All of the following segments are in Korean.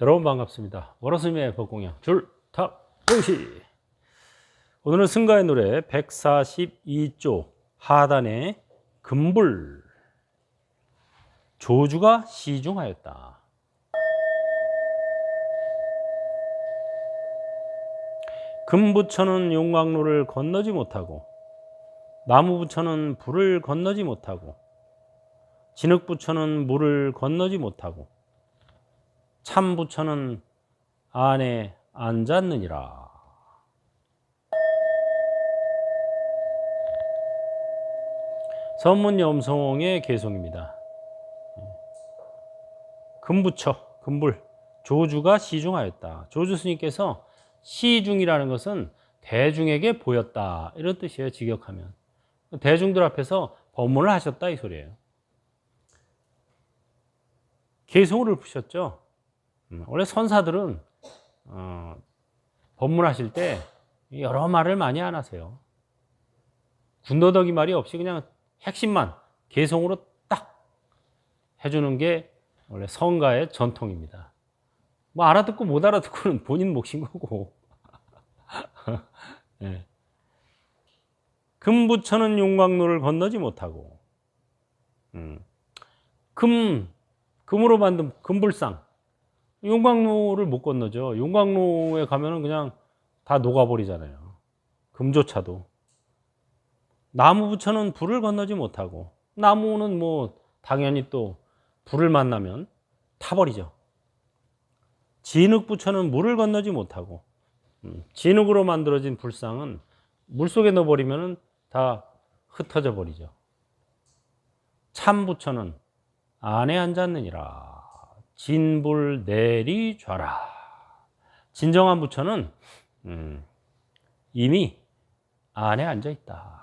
여러분 반갑습니다. 월화수미의 법공양 줄탑 공시 오늘은 승가의 노래 142조 하단의 금불 조주가 시중하였다. 금부처는 용광로를 건너지 못하고 나무부처는 불을 건너지 못하고 진흙부처는 물을 건너지 못하고 참 부처는 안에 앉았느니라. 선문 염성의 개송입니다. 금부처, 금불, 조주가 시중하였다. 조주 스님께서 시중이라는 것은 대중에게 보였다. 이런 뜻이에요, 직역하면. 대중들 앞에서 법문을 하셨다, 이 소리예요. 개송을 푸셨죠. 음, 원래 선사들은 어, 법문하실 때 여러 말을 많이 안 하세요. 군더더기 말이 없이 그냥 핵심만 개성으로 딱 해주는 게 원래 성가의 전통입니다. 뭐 알아듣고 못 알아듣고는 본인 몫인 거고. 네. 금부처는 용광로를 건너지 못하고, 음. 금, 금으로 만든 금불상, 용광로를 못 건너죠. 용광로에 가면은 그냥 다 녹아버리잖아요. 금조차도. 나무 부처는 불을 건너지 못하고, 나무는 뭐 당연히 또 불을 만나면 타버리죠. 진흙 부처는 물을 건너지 못하고, 음, 진흙으로 만들어진 불상은 물 속에 넣어버리면 다 흩어져 버리죠. 참 부처는 안에 앉았느니라. 진불 내리 좌라. 진정한 부처는 음, 이미 안에 앉아 있다.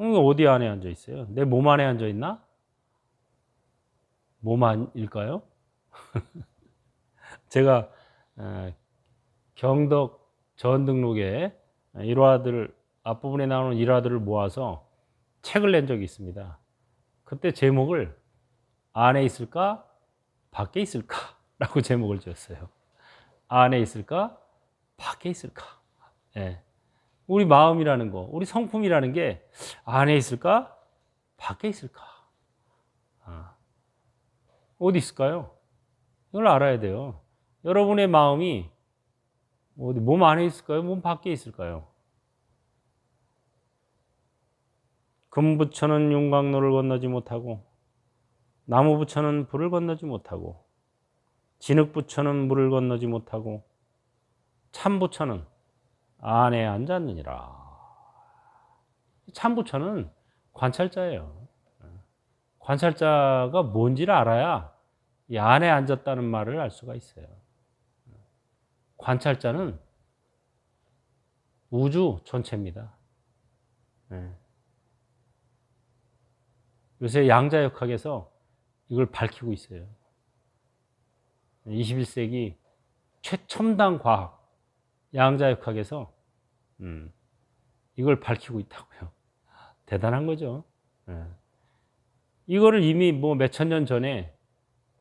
음, 어디 안에 앉아 있어요? 내 몸 안에 앉아 있나? 몸 안일까요? 제가 어, 경덕 전등록에 일화들 앞부분에 나오는 일화들을 모아서 책을 낸 적이 있습니다. 그때 제목을 안에 있을까 밖에 있을까? 라고 제목을 지었어요. 안에 있을까? 밖에 있을까? 예. 우리 마음이라는 거, 우리 성품이라는 게 안에 있을까? 밖에 있을까? 아. 어디 있을까요? 이걸 알아야 돼요. 여러분의 마음이 어디 몸 안에 있을까요? 몸 밖에 있을까요? 금부처는 용광로를 건너지 못하고 나무 부처는 불을 건너지 못하고 진흙 부처는 물을 건너지 못하고 참 부처는 안에 앉았느니라. 참 부처는 관찰자예요. 관찰자가 뭔지를 알아야 이 안에 앉았다는 말을 알 수가 있어요. 관찰자는 우주 전체입니다. 요새 양자역학에서 이걸 밝히고 있어요. 21세기 최첨단 과학 양자역학에서 음, 이걸 밝히고 있다고요. 대단한 거죠. 예. 이거를 이미 뭐 몇천 년 전에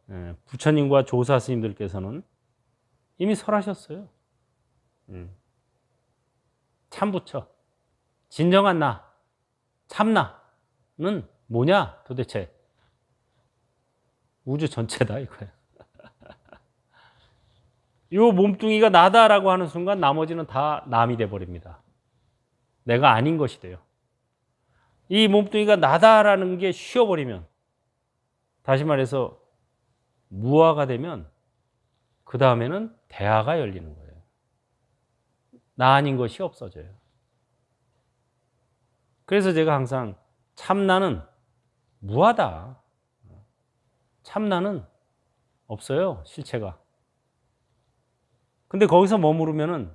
예, 부처님과 조사 스님들께서는 이미 설하셨어요. 음. 참부처, 진정한 나, 참나는 뭐냐 도대체? 우주 전체다 이거야. 이 몸뚱이가 나다라고 하는 순간 나머지는 다 남이 돼 버립니다. 내가 아닌 것이 돼요. 이 몸뚱이가 나다라는 게 쉬어 버리면 다시 말해서 무아가 되면 그 다음에는 대화가 열리는 거예요. 나 아닌 것이 없어져요. 그래서 제가 항상 참나는 무하다. 참나는 없어요, 실체가. 근데 거기서 머무르면은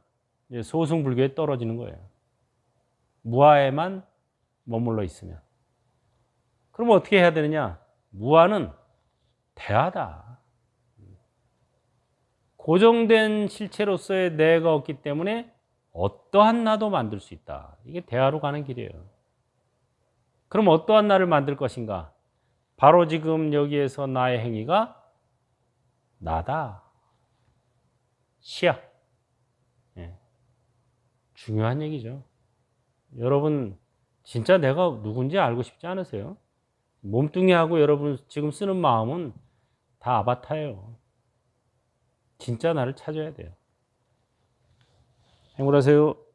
소승불교에 떨어지는 거예요. 무아에만 머물러 있으면. 그럼 어떻게 해야 되느냐? 무아는 대하다. 고정된 실체로서의 내가 없기 때문에 어떠한 나도 만들 수 있다. 이게 대화로 가는 길이에요. 그럼 어떠한 나를 만들 것인가? 바로 지금 여기에서 나의 행위가 나다. 시야. 예. 중요한 얘기죠. 여러분, 진짜 내가 누군지 알고 싶지 않으세요? 몸뚱이하고 여러분 지금 쓰는 마음은 다 아바타예요. 진짜 나를 찾아야 돼요. 행복하세요.